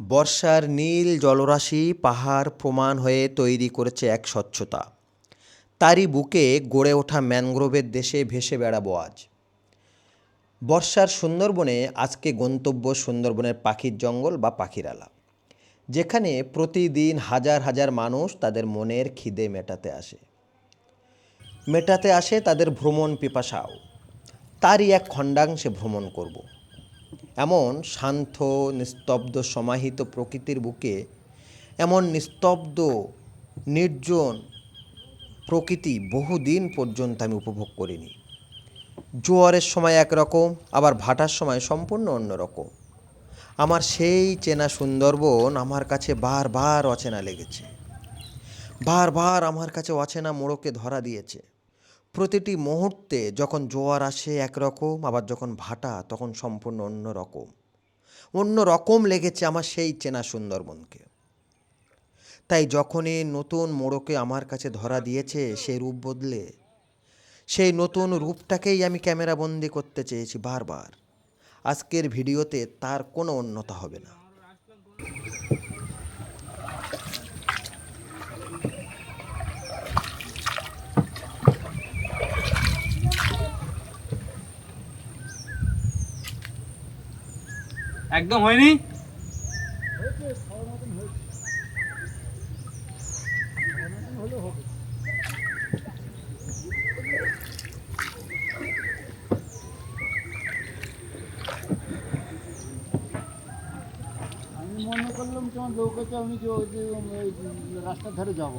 বর্ষার নীল জলরাশি পাহাড় প্রমাণ হয়ে তৈরি করেছে এক স্বচ্ছতা। তারই বুকে গড়ে ওঠা ম্যানগ্রোভের দেশে ভেসে বেড়াবো আজ। বর্ষার সুন্দরবনে আজকে গন্তব্য সুন্দরবনের পাখির জঙ্গল বা পাখিরালা, যেখানে প্রতিদিন হাজার হাজার মানুষ তাদের মনের খিদে মেটাতে আসে। মেটাতে আসে তাদের ভ্রমণ পিপাসাও। তারই এক খণ্ডাংশে ভ্রমণ করব। এমন শান্ত, নিস্তব্ধ, সমাহিত প্রকৃতির বুকে, এমন নিস্তব্ধ, নির্জন প্রকৃতি বহুদিন পর্যন্ত আমি উপভোগ করিনি। জোয়ারের সময় একরকম, আবার ভাটার সময় সম্পূর্ণ অন্যরকম। আমার সেই চেনা সুন্দরবন আমার কাছে বারবার অচেনা লেগেছে। বারবার আমার কাছে অচেনা মোড়কে ধরা দিয়েছে। প্রতিটি মুহূর্তে যখন জোয়ার আসে একরকম আবার যখন ভাটা, তখন সম্পূর্ণ অন্য রকম। অন্য রকম লেগেছে আমার সেই চেনা সুন্দরবনকে। তাই যখনই নতুন মোড়কে আমার কাছে ধরা দিয়েছে সেই রূপ বদলে, সেই নতুন রূপটাকেই আমি ক্যামেরাবন্দি করতে চেয়েছি বারবার। আজকের ভিডিওতে তার কোনো অন্যতা হবে না। একদম হয়নি? আমি মনে করলাম তোমার আমি রাস্তার ধারে যাব।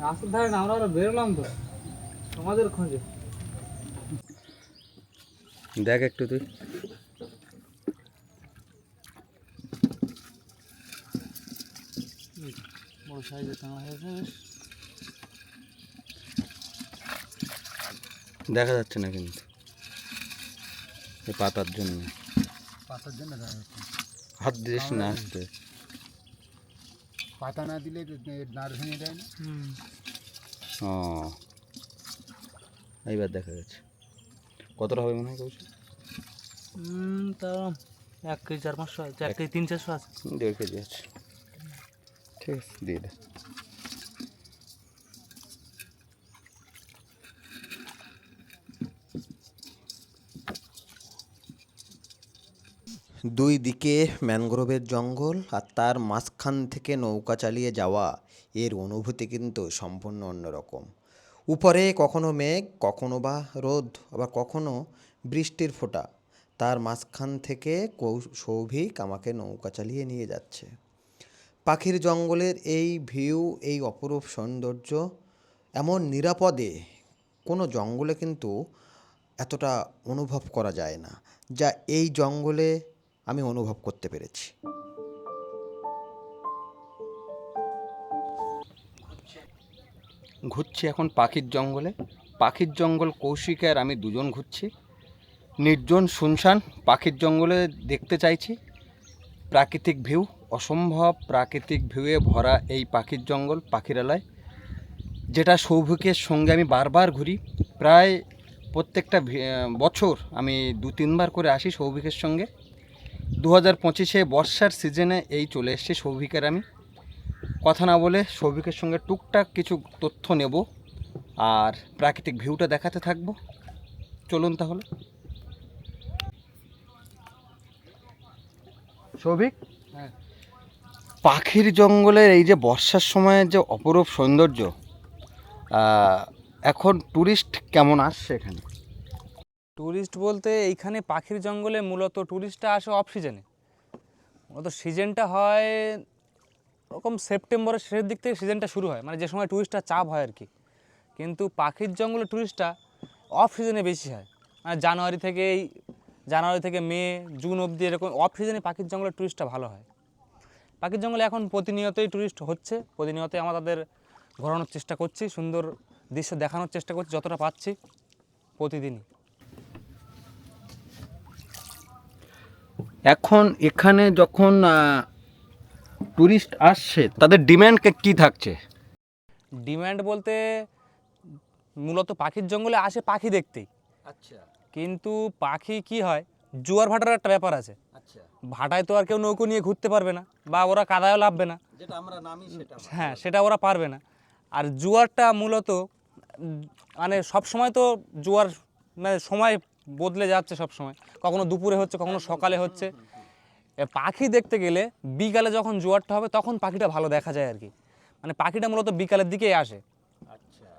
রাস্তার ধারে না আমরা আরও বেরোলাম তো। তোমাদের খোঁজে। দেখ একটু তুই। সাইজের কাঁকড়া হয়েছে দেখা যাচ্ছে না কিন্তু। এই পাতার জন্য। পাতার জন্য দেখা যাচ্ছে। হাত দিস না আসতে। পাতা না দিলে নার ভেঙে যায় না। ও। এইবার দেখা যাচ্ছে কতটা হবে মনে হয় কৌশল? তা এক কেজি চার পাঁচশো আছে এক কেজি তিন চারশো আছে। দেড় কেজি আছে। ঠিক আছে, দিয়ে দুই দিকে ম্যানগ্রোভের জঙ্গল আর তার মাঝখান থেকে নৌকা চালিয়ে যাওয়া, এর অনুভূতি কিন্তু সম্পূর্ণ অন্যরকম। উপরে কখনো মেঘ, কখনো বা রোদ, আবার কখনো বৃষ্টির ফোঁটা। তার মাঝখান থেকে সৌভিক আমাকে নৌকা চালিয়ে নিয়ে যাচ্ছে। পাখির জঙ্গলের এই ভিউ, এই অপরূপ সৌন্দর্য, এমন নিরাপদে কোনো জঙ্গলে কিন্তু এতটা অনুভব করা যায় না, যা এই জঙ্গলে আমি অনুভব করতে পেরেছি। ঘুরছি এখন পাখির জঙ্গলে। পাখির জঙ্গল কৌশিক আর আমি দুজন ঘুরছি। নির্জন শুনশান পাখির জঙ্গলে দেখতে চাইছি। প্রাকৃতিক ভিউ। অসম্ভব প্রাকৃতিক ভিউয়ে ভরা এই পাখির জঙ্গল, পাখিরালয়, যেটা সৌভিকের সঙ্গে আমি বারবার ঘুরি। প্রায় প্রত্যেকটা বছর আমি দু, তিনবার করে আসি সৌভিকের সঙ্গে। দু হাজার পঁচিশে বর্ষার সিজনে এই চলে এসছে সৌভিকের আমি। কথা না বলে সৌভিকের সঙ্গে টুকটাক কিছু তথ্য নেব আর প্রাকৃতিক ভিউটা দেখাতে থাকব। চলুন তাহলে। সৌভিক? পাখির জঙ্গলের এই যে বর্ষার সময়ের যে অপরূপ সৌন্দর্য এখন ট্যুরিস্ট কেমন আসছে এখানে? ট্যুরিস্ট বলতে এইখানে পাখির জঙ্গলে মূলত ট্যুরিস্টটা আসে অফ সিজনে মূলত সিজনটা হয় ওরকম সেপ্টেম্বরের শেষের দিক থেকে সিজনটা শুরু হয় মানে যে সময় ট্যুরিস্টটা চাপ হয় আর কি। কিন্তু পাখির জঙ্গলে ট্যুরিস্টটা অফ সিজনে বেশি হয়। মানে জানুয়ারি থেকে এই জানুয়ারি থেকে মে, জুন অবধি এরকম অফ সিজনে পাখির জঙ্গলে ট্যুরিস্টটা ভালো হয়। পাখির জঙ্গলে এখন প্রতিনিয়তই ট্যুরিস্ট হচ্ছে প্রতিনিয়তই আমরা তাদের ঘোরানোর চেষ্টা করছি সুন্দর দৃশ্য দেখানোর চেষ্টা করছি যতটা পাচ্ছি প্রতিদিনই। এখন এখানে যখন ট্যুরিস্ট আসছে তাদের ডিম্যান্ড কি থাকছে? ডিম্যান্ড বলতে মূলত পাখির জঙ্গলে আসে পাখি দেখতেই। আচ্ছা। কিন্তু পাখি কি হয় জোয়ার ভাটার একটা ব্যাপার আছে। ভাটায় তো আর কেউ নৌকো নিয়ে ঘুরতে পারবে না বা ওরা কাদায়ও লাভবে না। যেটা আমরা নামি সেটা হ্যাঁ সেটা ওরা পারবে না। আর জোয়ারটা মূলত মানে সব সময় তো জোয়ার মানে সময় বদলে যাচ্ছে সব সময়। কখনো দুপুরে হচ্ছে কখনো সকালে হচ্ছে। পাখি দেখতে গেলে বিকালে যখন জোয়ারটা হবে তখন পাখিটা ভালো দেখা যায় আর কি। মানে পাখিটা মূলত বিকালের দিকেই আসে। আচ্ছা।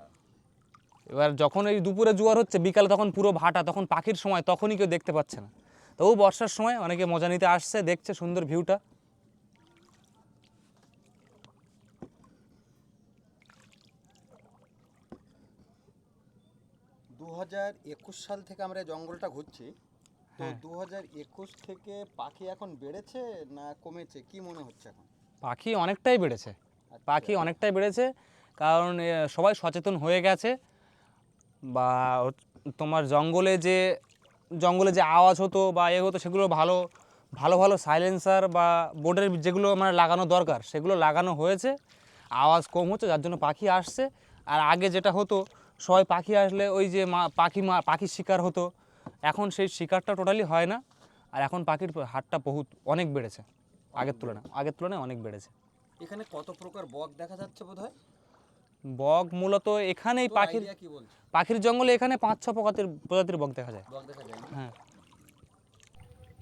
এবার যখন এই দুপুরে জোয়ার হচ্ছে বিকালে তখন পুরো ভাটা তখন পাখির সময় তখনই কেউ দেখতে পাচ্ছে না। তবু বর্ষার সময় অনেকে মজা নিতে আসছে দেখছে সুন্দর ভিউটা দু হাজার একুশ সাল থেকে আমরা এই জঙ্গলটা ঘুরছি। তো হ্যাঁ। দু হাজার একুশ থেকে পাখি এখন বেড়েছে না কমেছে? কি মনে হচ্ছে এখন? পাখি অনেকটাই বেড়েছে। পাখি অনেকটাই বেড়েছে কারণ সবাই সচেতন হয়ে গেছে। বা তোমার জঙ্গলে যে জঙ্গলে যে আওয়াজ হতো বা এ হতো, সেগুলো ভালো ভালো ভালো সাইলেন্সার বা বোর্ডের যেগুলো মানে লাগানো দরকার, সেগুলো লাগানো হয়েছে। আওয়াজ কম হচ্ছে, যার জন্য পাখি আসছে। আর আগে যেটা হতো, সবাই পাখি আসলে ওই যে মা, পাখি মা, পাখির শিকার হতো। এখন সেই শিকারটা টোটালি হয় না। আর এখন পাখির হাটটা বহুত, অনেক বেড়েছে। আগের তুলনায় আগের তুলনায় অনেক বেড়েছে। এখানে কত প্রকার বক দেখা যাচ্ছে বোধহয়? বক মূলত এখানেই পাখির পাখির জঙ্গলে এখানে পাঁচ ছ প্রজাতির প্রজাতির বক দেখা যায়। হ্যাঁ।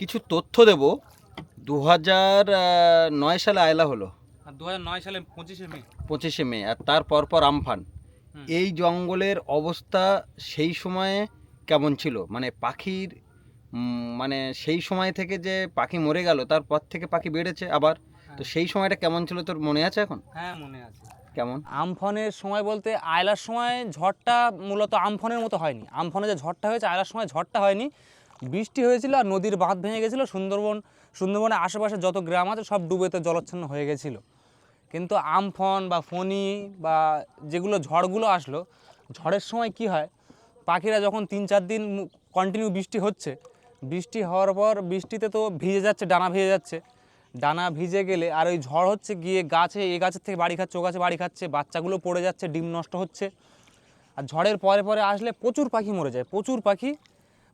কিছু তথ্য দেব। দু হাজার নয় সালে আয়লা হলো। দু হাজার নয় সালে পঁচিশে মে। পঁচিশে মে আর তার পরপর আমফান। এই জঙ্গলের অবস্থা সেই সময়ে কেমন ছিল? মানে পাখির মানে সেই সময় থেকে যে পাখি মরে গেল তারপর থেকে পাখি বেড়েছে আবার। তো সেই সময়টা কেমন ছিল তোর মনে আছে এখন? হ্যাঁ মনে আছে। কেমন? আমফনের সময় বলতে আয়লার সময় ঝড়টা মূলত আমফনের মতো হয়নি। আমফনে যে ঝড়টা হয়েছে, আয়লার সময় ঝড়টা হয়নি। বৃষ্টি হয়েছিল আর নদীর বাঁধ ভেঙে গেছিল, সুন্দরবন, সুন্দরবনের আশেপাশে যত গ্রাম আছে সব ডুবেতে জলচ্ছন্ন হয়ে গেছিল। কিন্তু আমফন বা ফণি বা যেগুলো ঝড়গুলো আসলো, ঝড়ের সময় কি হয়? পাখিরা যখন তিন চার দিন কন্টিনিউ বৃষ্টি হচ্ছে, বৃষ্টি হওয়ার পর বৃষ্টিতে তো ভিজে যাচ্ছে, ডানা ভিজে যাচ্ছে। ডানা ভিজে গেলে আর ওই ঝড় হচ্ছে গিয়ে গাছে, এ গাছের থেকে বাড়ি খাচ্ছে, ও গাছে বাড়ি খাচ্ছে, বাচ্চাগুলো পড়ে যাচ্ছে, ডিম নষ্ট হচ্ছে। আর ঝড়ের পরে পরে আসলে প্রচুর পাখি মরে যায়, প্রচুর পাখি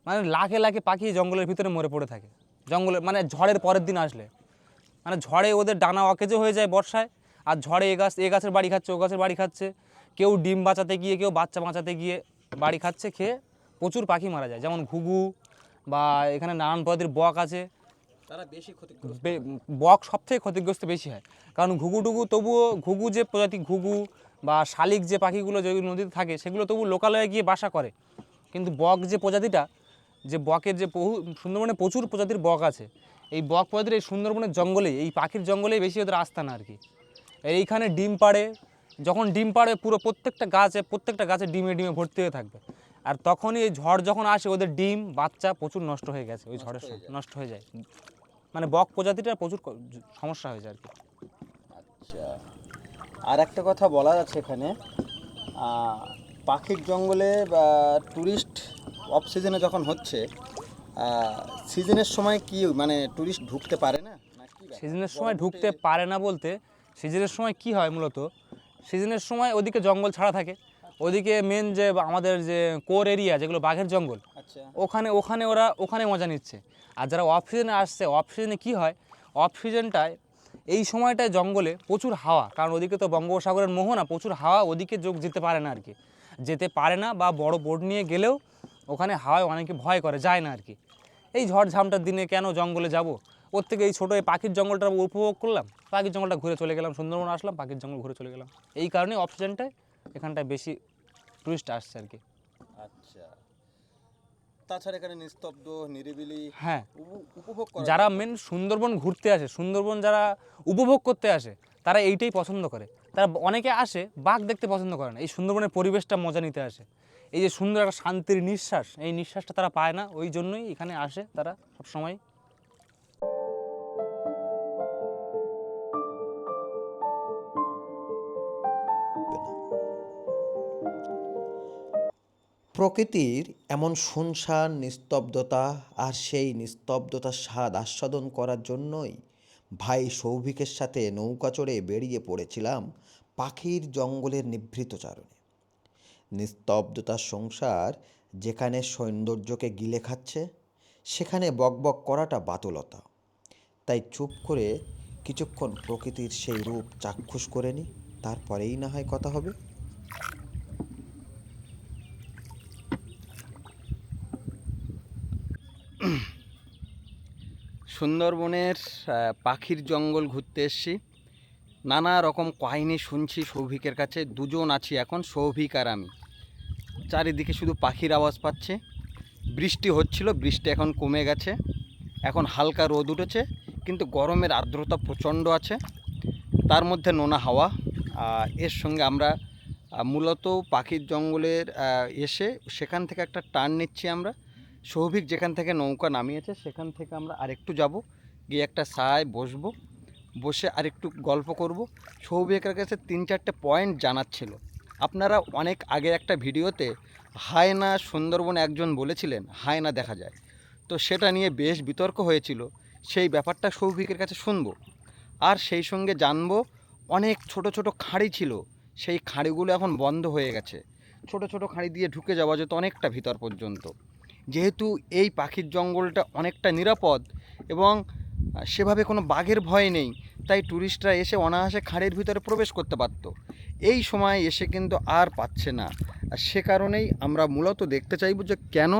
মানে লাখে লাখে পাখি জঙ্গলের ভিতরে মরে পড়ে থাকে। জঙ্গলে মানে ঝড়ের পরের দিন আসলে। মানে ঝড়ে ওদের ডানা অকেজো হয়ে যায় বর্ষায়, আর ঝড়ে এ গাছ, এ গাছের বাড়ি খাচ্ছে, ও গাছের বাড়ি খাচ্ছে। কেউ ডিম বাঁচাতে গিয়ে, কেউ বাচ্চা বাঁচাতে গিয়ে বাড়ি খাচ্ছে, খেয়ে প্রচুর পাখি মারা যায়। যেমন ঘুঘু বা এখানে নানান প্রজাতির বক আছে। তারা বেশি ক্ষতিগ্রস্ত বক সব থেকে ক্ষতিগ্রস্ত বেশি হয়। কারণ ঘুঘু টুঘু তবুও ঘুঘু যে প্রজাতি ঘুঘু বা শালিক যে পাখিগুলো যে নদীতে থাকে সেগুলো তবু লোকালয়ে গিয়ে বাসা করে। কিন্তু বক যে প্রজাতিটা যে বকের যে বহু সুন্দরবনে প্রচুর প্রজাতির বক আছে এই বক প্রজাতির এই সুন্দরবনের জঙ্গলে এই পাখির জঙ্গলেই বেশি ওদের আস্তানা আর কি। এইখানে ডিম পাড়ে যখন ডিম পাড়ে পুরো প্রত্যেকটা গাছে প্রত্যেকটা গাছে ডিমে ডিমে ভর্তি হয়ে থাকবে। আর তখনই এই ঝড় যখন আসে ওদের ডিম বাচ্চা প্রচুর নষ্ট হয়ে গেছে ওই ঝড়ের নষ্ট হয়ে যায়। মানে বক প্রজাতিটা প্রচুর সমস্যা হয়েছে আর কি। আচ্ছা। আর একটা কথা বলা যাচ্ছে এখানে। পাখির জঙ্গলে বা ট্যুরিস্ট অফ সিজনে যখন হচ্ছে সিজনের সময় কি মানে ট্যুরিস্ট ঢুকতে পারে না? সিজনের সময় ঢুকতে পারে না বলতে সিজনের সময় কি হয় মূলত? সিজনের সময় ওদিকে জঙ্গল ছাড়া থাকে। ওদিকে মেন যে আমাদের যে কোর এরিয়া যেগুলো বাঘের জঙ্গল ওখানে ওখানে ওরা, ওখানে মজা নিচ্ছে। আর যারা অফ সিজনে আসছে অফ সিজনে কী হয়? অফ সিজনটায় এই সময়টায় জঙ্গলে প্রচুর হাওয়া। কারণ ওদিকে তো বঙ্গোপসাগরের মোহনা, প্রচুর হাওয়া ওদিকে যোগ যেতে পারে না আর কি যেতে পারে না বা বড় বোট নিয়ে গেলেও ওখানে হাওয়ায় অনেকে ভয় করে, যায় না আর কি এই ঝড় ঝামটার দিনে কেন জঙ্গলে যাব? ওর থেকে এই ছোটো এই পাখির জঙ্গলটা উপভোগ করলাম। পাখির জঙ্গলটা ঘুরে চলে গেলাম, সুন্দরবন আসলাম, পাখির জঙ্গল ঘুরে চলে গেলাম। এই কারণে অফ সিজনটায় এখানটায় বেশি টুরিস্ট আসছে আর কি আচ্ছা তাছাড়া এখানে নিস্তব্ধ নিরিবিলি হ্যাঁ। উপভোগ যারা মেন সুন্দরবন ঘুরতে আসে সুন্দরবন যারা উপভোগ করতে আসে তারা এইটাই পছন্দ করে। তারা অনেকে আসে বাঘ দেখতে পছন্দ করে না। এই সুন্দরবনের পরিবেশটা মজা নিতে আসে। এই যে সুন্দর একটা শান্তির নিঃশ্বাস এই নিঃশ্বাসটা তারা পায় না। ওই জন্যই এখানে আসে তারা সবসময়। প্রকৃতির এমন শুনশান নিস্তব্ধতা আর সেই নিস্তব্ধতার স্বাদ আস্বাদন করার জন্যই ভাই সৌভিকের সাথে নৌকা চড়ে বেরিয়ে পড়েছিলাম পাখির জঙ্গলের নিভৃত চারণে। নিস্তব্ধতার সংসার যেখানে সৌন্দর্যকে গিলে খাচ্ছে, সেখানে বকবক করাটা বাতুলতা। তাই চুপ করে কিছুক্ষণ প্রকৃতির সেই রূপ চাক্ষুষ করে নি, তারপরেই না হয় কথা হবে। সুন্দরবনের পাখির জঙ্গল ঘুরতে এসছি। নানা রকম কাহিনী শুনছি সৌভিকের কাছে। দুজন আছি এখন, সৌভিক আর আমি। চারিদিকে শুধু পাখির আওয়াজ পাচ্ছে। বৃষ্টি হচ্ছিল, বৃষ্টি এখন কমে গেছে। এখন হালকা রোদ উঠেছে, কিন্তু গরমের আর্দ্রতা প্রচণ্ড আছে। তার মধ্যে নোনা হাওয়া এর সঙ্গে আমরা মূলত পাখির জঙ্গলের এসে সেখান থেকে একটা টার্ন নিচ্ছি আমরা। সৌভিক যেখান থেকে নৌকা নামিয়েছে, সেখান থেকে আমরা আরেকটু যাব, গিয়ে একটা ছায় বসবো, বসে আরেকটু গল্প করব। সৌভিকের কাছে তিন চারটে পয়েন্ট জানার ছিল আপনারা অনেক আগে একটা ভিডিওতে হায়না সুন্দরবনে একজন বলেছিলেন, হায়না দেখা যায়। তো সেটা নিয়ে বেশ বিতর্ক হয়েছিল। সেই ব্যাপারটা সৌভিকের কাছে শুনব। আর সেই সঙ্গে জানব, অনেক ছোট ছোট খাঁড়ি ছিল। সেই খাঁড়িগুলো এখন বন্ধ হয়ে গেছে। ছোট ছোট খাঁড়ি দিয়ে ঢুকে যাওয়া যেত অনেকটা ভিতর পর্যন্ত। যেহেতু এই পাখির জঙ্গলটা অনেকটা নিরাপদ এবং সেভাবে কোনো বাঘের ভয় নেই, তাই ট্যুরিস্টরা এসে অনায়াসে খাঁড়ির ভিতরে প্রবেশ করতে পারত। এই সময় এসে কিন্তু আর পাচ্ছে না। আর সে কারণেই আমরা মূলত দেখতে চাইব যে কেন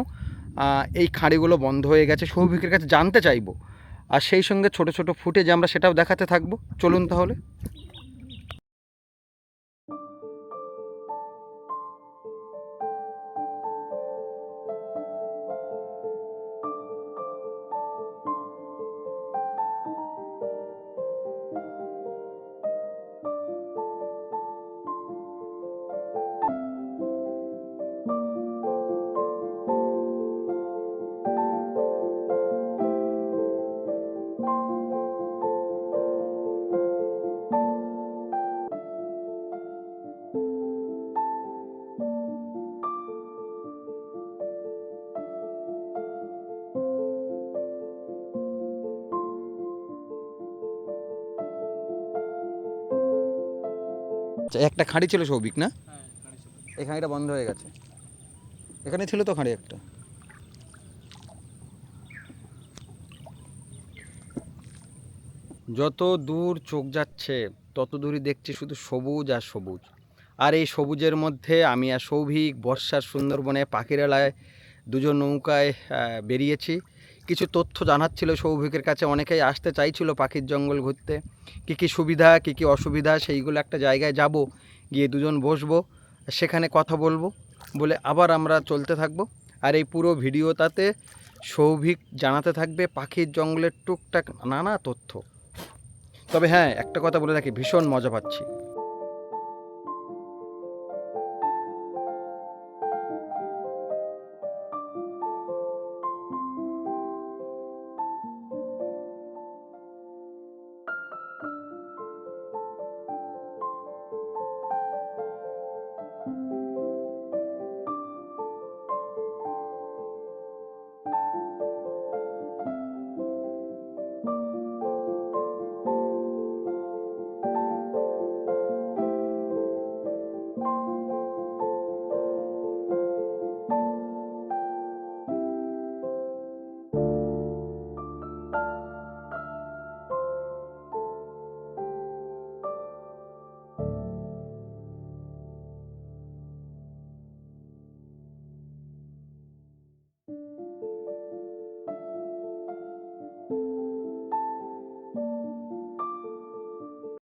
এই খাঁড়িগুলো বন্ধ হয়ে গেছে। সৌভিকের কাছে জানতে চাইব। আর সেই সঙ্গে ছোট ছোট ফুটেজ আমরা সেটাও দেখাতে থাকব। চলুন তাহলে। আচ্ছা, একটা খাঁড়ি ছিল সৌভিক না? এই খাঁড়িটা বন্ধ হয়ে গেছে। এখানে ছিল তো খাঁড়ি একটা। যত দূর চোখ যাচ্ছে তত দূরই দেখছি শুধু সবুজ আর সবুজ। আর এই সবুজের মধ্যে আমি আর সৌভিক বর্ষার সুন্দরবনে পাখিরালায় দুজন নৌকায় বেরিয়েছি। কিছু তথ্য জানার ছিল সৌভিকের কাছে, অনেকেই আসতে চাইছিল পাখির জঙ্গল ঘুরতে। কী কী সুবিধা, কী কী অসুবিধা, সেইগুলো একটা জায়গায় যাব, গিয়ে দুজন বসবো, সেখানে কথা বলব বলে আবার আমরা চলতে থাকব। আর এই পুরো ভিডিওটাতে সৌভিক জানাতে থাকবে পাখির জঙ্গলের টুকটাক নানা তথ্য। তবে হ্যাঁ একটা কথা বলে রাখি, ভীষণ মজা পাচ্ছি।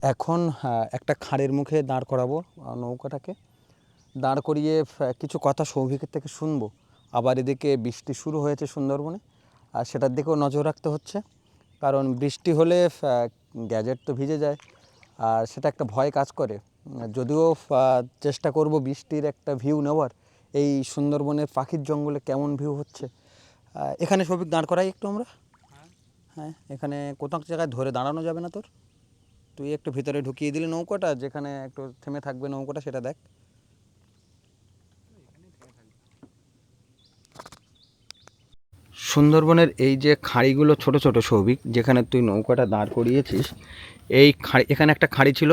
এখন একটা খাঁড়ের মুখে দাঁড় করাবো নৌকাটাকে। দাঁড় করিয়ে কিছু কথা সৌভিকের থেকে শুনব। আবার এদিকে বৃষ্টি শুরু হয়েছে সুন্দরবনে আর সেটার দিকেও নজর রাখতে হচ্ছে। কারণ বৃষ্টি হলে গ্যাজেট তো ভিজে যায় আর সেটা একটা ভয় কাজ করে। যদিও চেষ্টা করব বৃষ্টির একটা ভিউ নেওয়ার এই সুন্দরবনের পাখির জঙ্গলে কেমন ভিউ হচ্ছে। এখানে সৌভিক দাঁড় করাই একটু আমরা। হ্যাঁ এখানে কোথাও জায়গায় ধরে দাঁড়ানো যাবে না তোর। তুই একটু ভিতরে ঢুকিয়ে দিলি নৌকাটা, যেখানে একটু থেমে থাকবে নৌকাটা, সেটা দেখ। সুন্দরবনের এই যে খাঁড়িগুলো ছোট ছোট সৌভিক, যেখানে তুই নৌকাটা দাঁড় করিয়েছিস, এই খাঁড়ি, এখানে একটা খাঁড়ি ছিল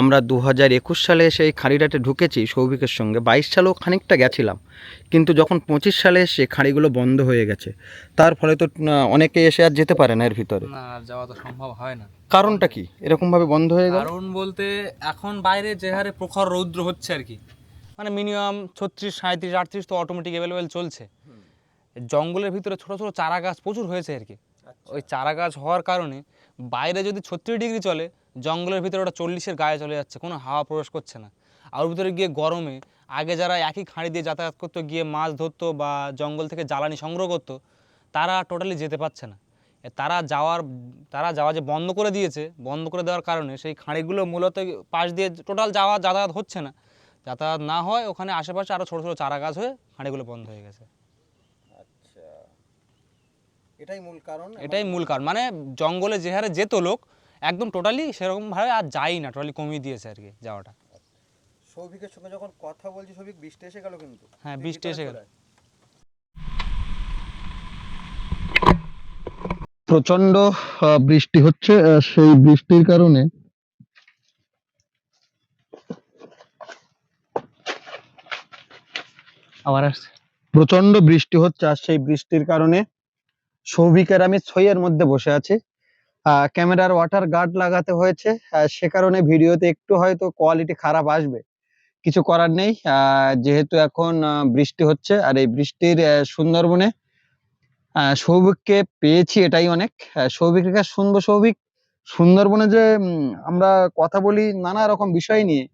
আমরা দু হাজার একুশ সালে এসে এই খাঁড়িটাতে ঢুকেছি সৌভিকের সঙ্গে। বাইশ সালেও খানিকটা গেছিলাম কিন্তু যখন পঁচিশ সালে এসে খাঁড়িগুলো বন্ধ হয়ে গেছে তার ফলে তো অনেকে এসে আর যেতে পারে না এর ভিতরে। না আর যাওয়া তো সম্ভব হয় না। কারণটা কি? এরকমভাবে বন্ধ হয়ে গেল? কারণ বলতে এখন বাইরে যে হারে প্রখর রৌদ্র হচ্ছে আর কি মানে মিনিমাম ছত্রিশ সাঁত্রিশ আটত্রিশ তো অটোমেটিক অ্যাভেলেবেল চলছে। জঙ্গলের ভিতরে ছোটো ছোটো চারা গাছ প্রচুর হয়েছে আর কি। ওই চারা গাছ হওয়ার কারণে বাইরে যদি ছত্রিশ ডিগ্রি চলে জঙ্গলের ভিতরে ওটা চল্লিশের গায়ে চলে যাচ্ছে কোনো হাওয়া প্রবেশ করছে না। আর ওর ভিতরে গিয়ে গরমে আগে যারা একই খাঁড়ি দিয়ে যাতায়াত করতো গিয়ে মাছ ধরতো বা জঙ্গল থেকে জ্বালানি সংগ্রহ করতো তারা টোটালি যেতে পারছে না। তারা যাওয়ার তারা যাওয়া যে বন্ধ করে দিয়েছে বন্ধ করে দেওয়ার কারণে সেই খাঁড়িগুলো মূলত পাশ দিয়ে টোটাল যাওয়া যাতায়াত হচ্ছে না। যাতায়াত না হয় ওখানে আশেপাশে আরও ছোটো ছোটো চারা গাছ হয়ে খাঁড়িগুলো বন্ধ হয়ে গেছে। এটাই মূল কারণ? এটাই মূল কারণ। মানে জঙ্গলে যে হারে যেত লোক একদম টোটালি সেরকমভাবে আর যাই না টোটালি কমিয়ে দিয়েছে আর কি যাওয়াটা। সৌভিকের সঙ্গে যখন কথা বলছি সৌভিক বৃষ্টি এসে গেল কিন্তু। হ্যাঁ বৃষ্টি এসে গেল। প্রচণ্ড আহ, বৃষ্টি হচ্ছে আহ, সেই বৃষ্টির কারণে। আবার আসছে। প্রচণ্ড বৃষ্টি হচ্ছে আর সেই বৃষ্টির কারণে সৌভিকের আমি ছইয়ের মধ্যে বসে আছি। ক্যামেরার ওয়াটার গার্ড লাগাতে হয়েছে। সে কারণে ভিডিওতে একটু হয়তো কোয়ালিটি খারাপ আসবে। কিছু করার নেই। যেহেতু এখন বৃষ্টি হচ্ছে, আর এই বৃষ্টির সুন্দরবনে সৌভিককে পেয়েছি এটাই অনেক। সৌভিকের কাছে শুনব সৌভিক। সুন্দরবনে যে আমরা কথা বলি নানা রকম বিষয় নিয়ে।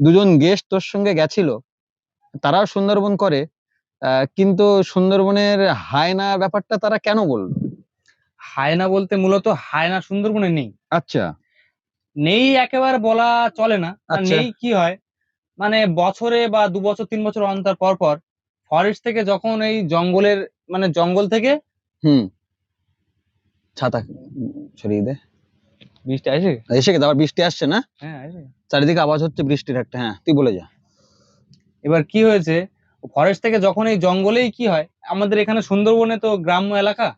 দুজন গেস্ট তোর সঙ্গে গেছিল। তারাও সুন্দরবন করে। কিন্তু সুন্দরবনের হায়না ব্যাপারটা তারা কেন বলল? হায়না বলতে মূলত হায়না সুন্দরবনে নেই। আচ্ছা। নেই একেবারে বলা চলে না। আচ্ছা। নেই কি হয়? মানে বছরে বা দু বছর তিন বছর অন্তর পর পর ফরেস্ট থেকে যখন এই জঙ্গলের মানে জঙ্গল থেকে হুম। ছাতা সরিয়ে দে। বৃষ্টি আসে? এসে গেছে আবার বৃষ্টি আসছে না? হ্যাঁ আসে। চারিদিকে আওয়াজ হচ্ছে বৃষ্টির একটা হ্যাঁ তুই বলে যা। এবার কি হয়েছে? ফরেস্ট থেকে যখন এই জঙ্গলেই কি হয়? আমাদের এখানে সুন্দরবনে তো গ্রাম্য এলাকা।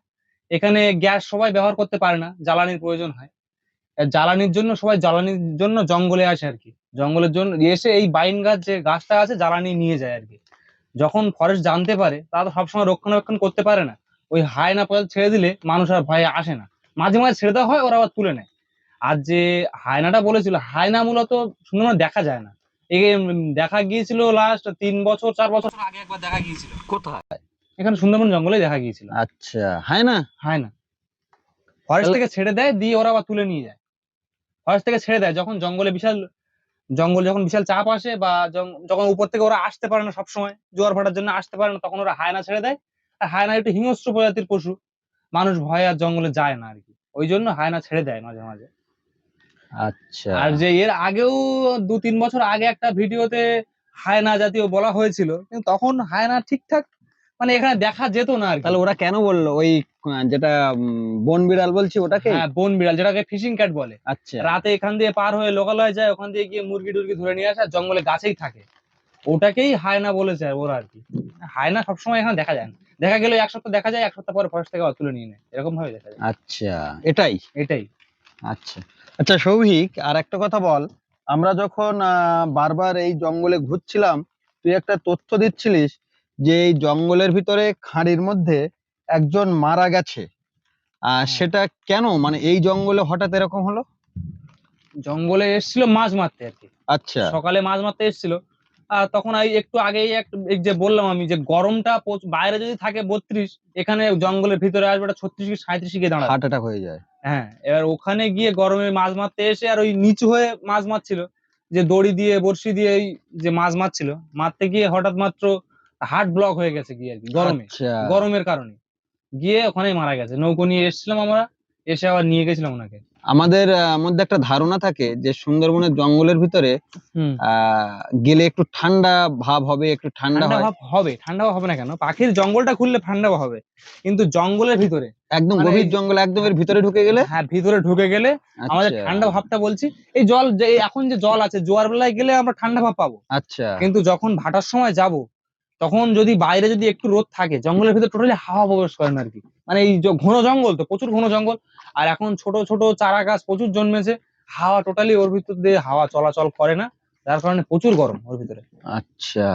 এখানে গ্যাস সবাই ব্যবহার করতে পারে না, জ্বালানির প্রয়োজন হয়। জ্বালানির জন্য সবাই, জ্বালানির জন্য জঙ্গলে আসে আর কি। জঙ্গলের জন্য এসে এই বাইন গাছ যে গাছটা আছে, জ্বালানি নিয়ে যায় আর কি। যখন ফরেস্ট জানতে পারে, তারা তো সবসময় রক্ষণাবেক্ষণ করতে পারে না। ওই হায়না পর্যন্ত ছেড়ে দিলে মানুষ আর ভয়ে আসে না। মাঝে মাঝে ছেড়ে দেওয়া হয়, ওরা আবার তুলে নেয়। আর যে হায়নাটা বলেছিল, হায়না মূলত সুন্দরবনে দেখা যায় না। দেখা গিয়েছিল লাস্ট তিন বছর, চার বছর আগে একবার দেখা গিয়েছিল। কোথায়? এখানে সুন্দরবন জঙ্গলে দেখা গিয়েছিল। আচ্ছা হায় না? হয় না। ফরেস্ট থেকে ছেড়ে দেয় দিয়ে ওরা আবার তুলে নিয়ে যায়। ফরেস্ট থেকে ছেড়ে দেয় যখন জঙ্গলে বিশাল জঙ্গল যখন বিশাল চাপ আসে বা যখন উপর থেকে ওরা আসতে পারে না সবসময় জোয়ার ভাটার জন্য আসতে পারে না তখন ওরা হায়না ছেড়ে দেয়। আর হায়না একটু হিংস্র প্রজাতির পশু মানুষ ভয়ে আর জঙ্গলে যায় না আর কি ওই জন্য হায়না ছেড়ে দেয় মাঝে মাঝে। আচ্ছা। আর যে এর আগেও দু তিন বছর আগে একটা ভিডিওতে হায়না জাতীয় বলা হয়েছিল কিন্তু তখন হায়না ঠিকঠাক মানে এখানে দেখা যেত না আর তাহলে ওরা কেন বলল? ওই যেটা বন বিড়াল বলছি ওটাকে? হ্যাঁ বন বিড়াল যেটাকে ফিশিং ক্যাট বলে। আচ্ছা। রাতে এখান দিয়ে পার হয়ে লোকালয়ে যায় ওখান দিয়ে গিয়ে মুরগি টুরগি ধরে নিয়ে আসে জঙ্গলে গাছেই থাকে। ওটাকেই হায়না বলেছে ওরা আর কি। হায়না সবসময় এখানে দেখা যায় না। দেখা গেলে এক সপ্তাহ দেখা যায় এক সপ্তাহ পরে ফরেস্ট থেকে তুলে নিয়ে নেয়। এরকম ভাবে দেখা যায়। আচ্ছা এটাই? এটাই। আচ্ছা। আচ্ছা সৌভিক আর একটা কথা বল। আমরা যখন আহ, বারবার এই জঙ্গলে ঘুরছিলাম তুই একটা তথ্য দিচ্ছিলিস যে এই জঙ্গলের ভিতরে খাঁড়ির মধ্যে একজন মারা গেছে। আর সেটা কেন? মানে এই জঙ্গলে হঠাৎ এরকম হলো? জঙ্গলে এসেছিল মাছ মারতে আর কি। আচ্ছা। সকালে মাছ মারতে এসেছিল। আর তখন এই একটু আগেই এক এই যে বললাম আমি যে গরমটা বাইরে যদি থাকে বত্রিশ এখানে জঙ্গলের ভিতরে আসবে ওটা ছত্রিশ কি সাঁত্রিশ গিয়ে দাঁড়াবে। হার্ট অ্যাটাক হয়ে যায়। হ্যাঁ এবার ওখানে গিয়ে গরমে মাছ মারতে এসে আর ওই নিচু হয়ে মাছ মারছিল। যে দড়ি দিয়ে বড়শি দিয়ে যে মাছ মারছিল। মারতে গিয়ে হঠাৎ মাত্র হার্ট ব্লক হয়ে গেছে গিয়ে আর কি গরমে। আচ্ছা। গরমের কারণে। গিয়ে ওখানেই মারা গেছে। নৌকো নিয়ে এসেছিলাম আমরা এসে আবার নিয়ে গেছিলাম ওনাকে। আমাদের মধ্যে একটা ধারণা থাকে যে সুন্দরবনের জঙ্গলের ভিতরে গেলে একটু ঠান্ডা ভাব হবে একটু ঠান্ডা ভাব হবে ঠান্ডা হবে না কেন? পাখির জঙ্গলটা খুললে ঠান্ডা হবে। কিন্তু জঙ্গলের ভিতরে একদম মানে গভীর জঙ্গল একদম এর ভিতরে ঢুকে গেলে? হ্যাঁ ভিতরে ঢুকে গেলে আমাদের আচ্ছা, ঠান্ডা ভাবটা বলছি। এই জল যে এখন যে জল আছে জোয়ার বেলায় গেলে আমরা ঠান্ডা ভাব পাবো। আচ্ছা। কিন্তু যখন ভাটার সময় যাব তখন যদি বাইরে যদি একটু রোদ থাকে জঙ্গলের ভিতরে টোটালি হাওয়া প্রবেশ করে না আর কি। মানে এই ঘন জঙ্গল তো প্রচুর ঘন জঙ্গল। আর এখন ছোট ছোট চারা গাছ প্রচুর জন্মেছে হাওয়া টোটালি ওর ভিতর দিয়ে হাওয়া চলাচল করে না যার কারণে প্রচুর গরম ওর ভিতরে। আচ্ছা।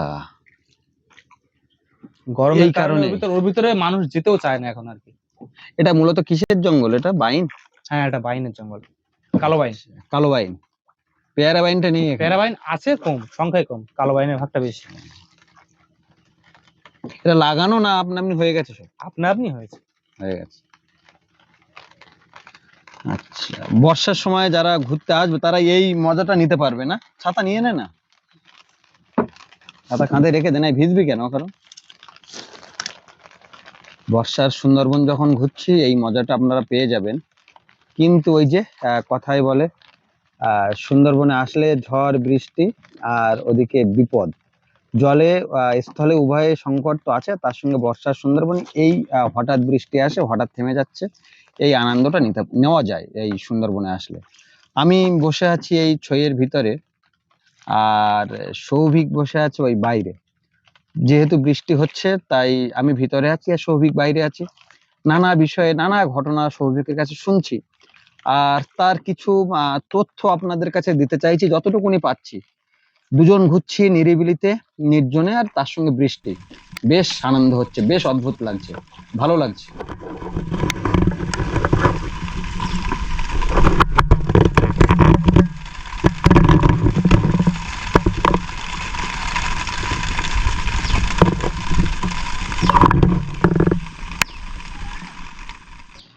গরমের কারণে? ওর ভিতরে ওর ভিতরে মানুষ যেতেও চায় না এখন আর কি। এটা মূলত কিসের জঙ্গল? এটা বাইন? হ্যাঁ এটা বাইনের জঙ্গল। কালো বাইন। কালো বাইন। পেয়ারা বাইনটা এখানে। প্যারা বাইন আছে কম সংখ্যায় কম কালো বাইনের ভাগটা বেশি। এটা লাগানো না আপনা আপনি হয়ে গেছে সব? আপনা আপনি হয়েছে। হয়ে গেছে। আচ্ছা বর্ষার সময় যারা ঘুরতে আসবে তারা এই মজাটা নিতে পারবে না? ছাতা নিয়ে নে না। ছাতা কাঁধে রেখে দে না ভিজবি কেন কারণ? বর্ষার সুন্দরবন যখন ঘুরছি এই মজাটা আপনারা পেয়ে যাবেন। কিন্তু ওই যে কথায় বলে আহ, সুন্দরবনে আসলে ঝড় বৃষ্টি আর ওদিকে বিপদ। জলে স্থলে উভয়ে সংকট তো আছে, তার সঙ্গে বর্ষার সুন্দরবন, এই হঠাৎ বৃষ্টি আসে, হঠাৎ থেমে যাচ্ছে, এই আনন্দটা নিতে, নেওয়া যায় এই সুন্দরবনে আসলে। আমি বসে আছি এই ছইয়ের ভিতরে, আর সৌভিক বসে আছে ওই বাইরে। যেহেতু বৃষ্টি হচ্ছে, তাই আমি ভিতরে আছি আর সৌভিক বাইরে আছি। নানা বিষয়ে নানা ঘটনা সৌভিকের কাছে শুনছি, আর তার কিছু তথ্য আপনাদের কাছে দিতে চাইছি, যতটুকুনি পাচ্ছি। দুজন ঘুরছি নিরিবিলিতে নির্জনে আর তার সঙ্গে বৃষ্টি। বেশ আনন্দ হচ্ছে বেশ অদ্ভুত লাগছে ভালো লাগছে।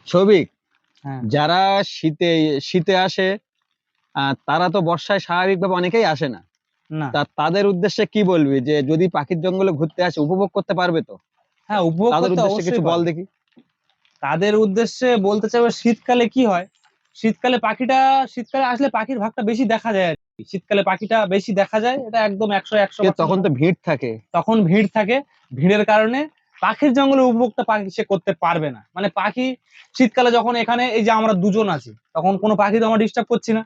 সৌভিক হ্যাঁ। যারা শীতে শীতে আসে আহ, তারা তো বর্ষায় স্বাভাবিকভাবে অনেকেই আসে না। তাদের উদ্দেশ্যে কি বলবি? যে যদি পাখির জঙ্গলে ঘুরতে আসে উপভোগ করতে পারবে তো? হ্যাঁ উপভোগ তাদের করতে উদ্দেশ্যে কিছু বল দেখি। তাদের উদ্দেশ্যে বলতে চাইবে শীতকালে কি হয়? শীতকালে পাখিটা শীতকালে আসলে পাখির ভাগটা বেশি দেখা যায় আর কি। শীতকালে পাখিটা বেশি দেখা যায় এটা একদম একশো একশো তখন তো ভিড় থাকে। তখন ভিড় থাকে। ভিড়ের কারণে পাখির জঙ্গলে উপভোগটা পাখি সে করতে পারবে না। মানে পাখি শীতকালে যখন এখানে এই যে আমরা দুজন আছি তখন কোনো পাখি তো আমরা ডিস্টার্ব করছি না।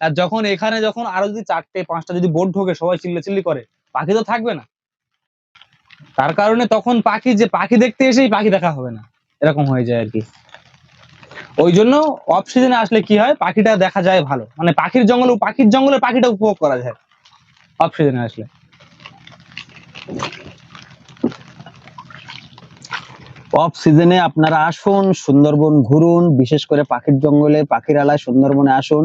আর যখন এখানে যখন আরও যদি চারটে, পাঁচটা যদি বোট ঢোকে, সবাই চিল্লা চিল্লি করে, পাখি তো থাকবে না। তার কারণে তখন পাখি যে পাখি দেখতে এসেই পাখি দেখা হবে না। এরকম হয়ে যায় আর কি। ওই জন্য অফ সিজনে আসলে কি হয়, পাখিটা দেখা যায় ভালো। মানে পাখির জঙ্গলে পাখির জঙ্গলে পাখিটা উপভোগ করা যায়। অফ সিজনে আসলে। অফ সিজনে আপনারা আসুন, সুন্দরবন ঘুরুন, বিশেষ করে পাখির জঙ্গলে, পাখির আলায় সুন্দরবনে আসুন।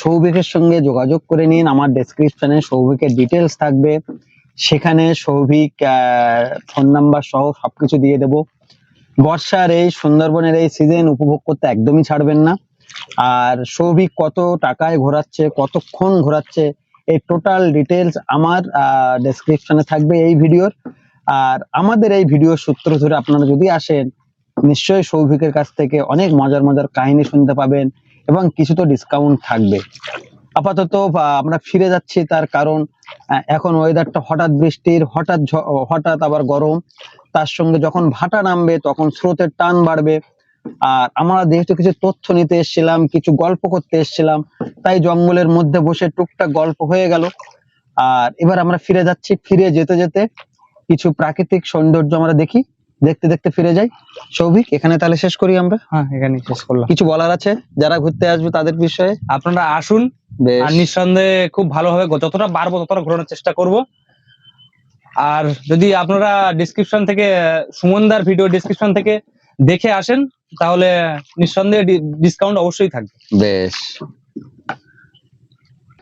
সৌভিকের সঙ্গে যোগাযোগ করে নিন। আমার ডেসক্রিপশনে সৌভিকের ডিটেলস থাকবে। সেখানে সৌভিক ফোন নাম্বার সহ সবকিছু দিয়ে দেব। বর্ষার এই সুন্দরবনের এই সিজন উপভোগ করতে একদমই ছাড়বেন না। আর সৌভিক কত টাকায় ঘোরাচ্ছে, কতক্ষণ ঘোরাচ্ছে এই টোটাল ডিটেলস আমার ডেসক্রিপশনে থাকবে এই ভিডিওর। আর আমাদের এই ভিডিও সূত্র ধরে আপনারা যদি আসেন, নিশ্চয়ই সৌভিকের কাছ থেকে অনেক মজার মজার কাহিনী শুনতে পাবেন। এবং কিছু তো ডিসকাউন্ট থাকবে। আপাতত আমরা ফিরে যাচ্ছি তার কারণ এখন ওয়েদারটা হঠাৎ বৃষ্টির, হঠাৎ হঠাৎ আবার গরম। তার সঙ্গে যখন ভাটা নামবে, তখন স্রোতের টান বাড়বে। আর আমরা যেহেতু কিছু তথ্য নিতে এসেছিলাম, কিছু গল্প করতে এসেছিলাম, তাই জঙ্গলের মধ্যে বসে টুকটাক গল্প হয়ে গেল। আর এবার আমরা ফিরে যাচ্ছি, ফিরে যেতে যেতে কিছু প্রাকৃতিক সৌন্দর্য আমরা দেখি। দেখতে দেখতে ফিরে যাই। সৌভিক এখানে তাহলে শেষ করি আমরা? হ্যাঁ এখানে শেষ করলাম। কিছু বলার আছে? যারা ঘুরতে আসবে তাদের বিষয়ে? আপনারা আসুন। আর নিঃসন্দেহে খুব ভালোভাবে যতটা পারব ততটা ঘোরানোর চেষ্টা করব। আর যদি আপনারা ডিসক্রিপশন থেকে সুমনদার ভিডিও ডিসক্রিপশন থেকে দেখে আসেন তাহলে নিঃসন্দেহে ডিসকাউন্ট অবশ্যই থাকবে। বেশ।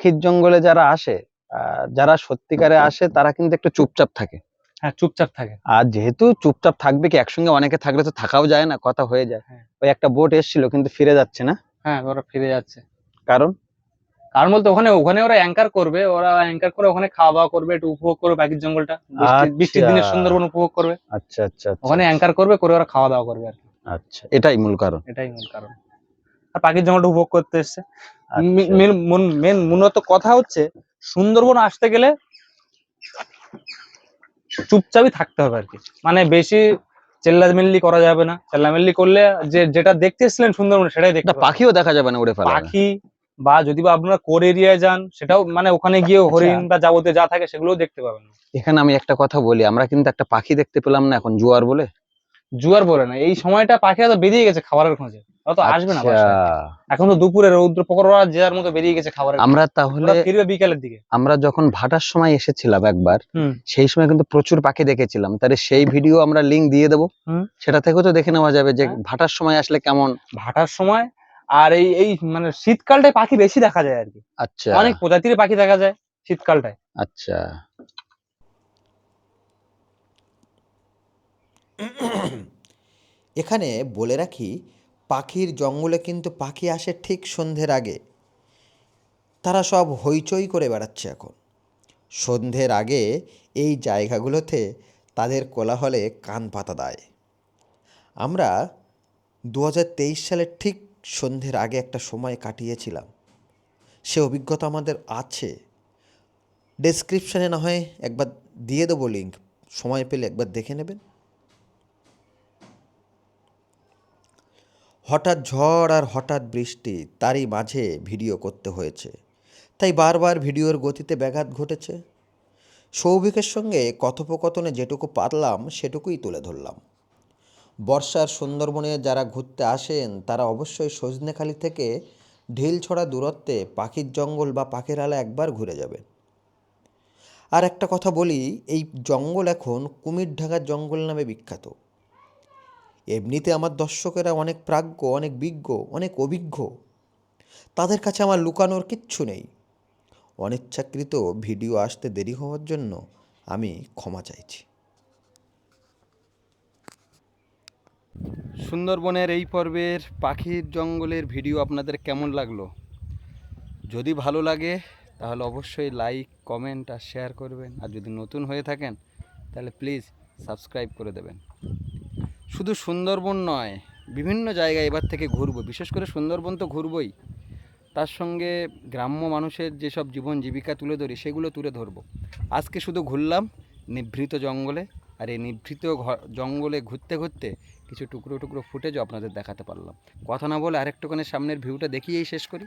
খির জঙ্গলে যারা আসে আহ, যারা সত্যিকারে আসে তারা কিন্তু একটু চুপচাপ থাকে। হ্যাঁ চুপচাপ থাকে। আর যেহেতু চুপচাপ থাকবে কি একসঙ্গে অনেকে থাকলে তো থাকাও যায় না কথা হয়ে যায়। হ্যাঁ। ওই একটা বোট এসেছিল কিন্তু ফিরে যাচ্ছে না। হ্যাঁ ওরা ফিরে যাচ্ছে। কারণ? কারণ বলতে ওখানে ওখানে ওরা অ্যাঙ্কার করবে ওরা অ্যাঙ্কার করে ওখানে খাওয়া দাওয়া করবে একটু উপভোগ করবে পাখির জঙ্গলটা। বৃষ্টির- বৃষ্টির দিনে আচ্ছা। সুন্দরবন উপভোগ করবে। আচ্ছা আচ্ছা আচ্ছা, ওখানে অ্যাঙ্কার করবে করে ওরা খাওয়া দাওয়া করবে আর। আচ্ছা এটাই মূল কারণ। এটাই মূল কারণ। আর পাখির জঙ্গলটা উপভোগ করতে এসছে। আচ্ছা। মেন মূলত কথা হচ্ছে সুন্দরবন আসতে গেলে চুপচাপই থাকতে হবে আর কি। মানে বেশি চেল্লামেল্লি করা যাবে না। চেল্লামেল্লি করলে যে যেটা দেখতে এসেছিলেন সুন্দরবন সেটাই দেখতে পাখিও দেখা যাবে না উড়ে ফেলা পাখি বা যদি বা আপনারা কোর এরিয়ায় যান সেটাও মানে ওখানে গিয়ে হরিণ বা যাবতীয় যা থাকে সেগুলোও দেখতে পাবেন। এখানে আমি একটা কথা বলি আমরা কিন্তু একটা পাখি দেখতে পেলাম না এখন জোয়ার বলে। জুয়ার বলে না। এই সময়টা পাখিরা তো বেরিয়ে গেছে খাবারের খোঁজে। ওরা তো আসবে না আচ্ছা, বাসায়। এখন তো দুপুরে রৌদ্র প্রখর ওরা যে যার মতো বেরিয়ে গেছে খাবারের খোঁজে। আমরা ওরা তাহলে ফিরবে বিকালের দিকে। আমরা যখন ভাটার সময় এসেছিলাম একবার হুম। সেই সময় কিন্তু প্রচুর পাখি দেখেছিলাম। তাহলে সেই ভিডিও আমরা লিংক দিয়ে দেবো। হুম। সেটা থেকেও তো দেখে নেওয়া যাবে যে হ্যাঁ। ভাটার সময় আসলে কেমন। ভাটার সময় আর এই এই মানে শীতকালটায় পাখি বেশি দেখা যায় আর কি। আচ্ছা। অনেক প্রজাতির পাখি দেখা যায় শীতকালটায়। আচ্ছা। এখানে বলে রাখি, পাখির জঙ্গলে কিন্তু পাখি আসে ঠিক সন্ধ্যের আগে। তারা সব হইচই করে বেড়াচ্ছে এখন। সন্ধ্যের আগে এই জায়গাগুলোতে তাদের কোলাহলে কান পাতা দেয়। আমরা দু সালের ঠিক সন্ধ্যের আগে একটা সময় কাটিয়েছিলাম। সে অভিজ্ঞতা আমাদের আছে। ডেসক্রিপশানে না হয় একবার দিয়ে দেবো লিঙ্ক সময় পেলে একবার দেখে নেবেন। হঠাৎ ঝড় আর হঠাৎ বৃষ্টি তারই মাঝে ভিডিও করতে হয়েছে। তাই বারবার ভিডিওর গতিতে ব্যাঘাত ঘটেছে। সৌভিকের সঙ্গে কথোপকথনে যেটুকু পারলাম, সেটুকুই তুলে ধরলাম। বর্ষার সুন্দরবনে যারা ঘুরতে আসেন, তারা অবশ্যই সজনেখালি থেকে ঢিল ছড়া দূরত্বে পাখির জঙ্গল বা পাখির আলা একবার ঘুরে যাবেন। আর একটা কথা বলি, এই জঙ্গল এখন কুমির ঢাকার জঙ্গল নামে বিখ্যাত। এমনিতে আমার দর্শকেরা অনেক প্রাজ্ঞ, অনেক বিজ্ঞ, অনেক অভিজ্ঞ। তাদের কাছে আমার লুকানোর কিচ্ছু নেই। অনিচ্ছাকৃত ভিডিও আসতে দেরি হওয়ার জন্য আমি ক্ষমা চাইছি। সুন্দরবনের এই পর্বের পাখির জঙ্গলের ভিডিও আপনাদের কেমন লাগল? যদি ভালো লাগে, তাহলে অবশ্যই লাইক, কমেন্ট আর শেয়ার করবেন। আর যদি নতুন হয়ে থাকেন, তাহলে প্লিজ সাবস্ক্রাইব করে দেবেন। শুধু সুন্দরবন নয়, বিভিন্ন জায়গায় এবার থেকে ঘুরবো। বিশেষ করে সুন্দরবন তো ঘুরবই। তার সঙ্গে গ্রাম্য মানুষের যেসব জীবন জীবিকা তুলে ধরি, সেগুলো তুলে ধরবো। আজকে শুধু ঘুরলাম নিভৃত জঙ্গলে, আর এই নিভৃত জঙ্গলে ঘুরতে ঘুরতে কিছু টুকরো টুকরো ফুটেজও আপনাদের দেখাতে পারলাম। কথা না বলে আরেকটুখানি সামনের ভিউটা দেখিয়েই শেষ করি।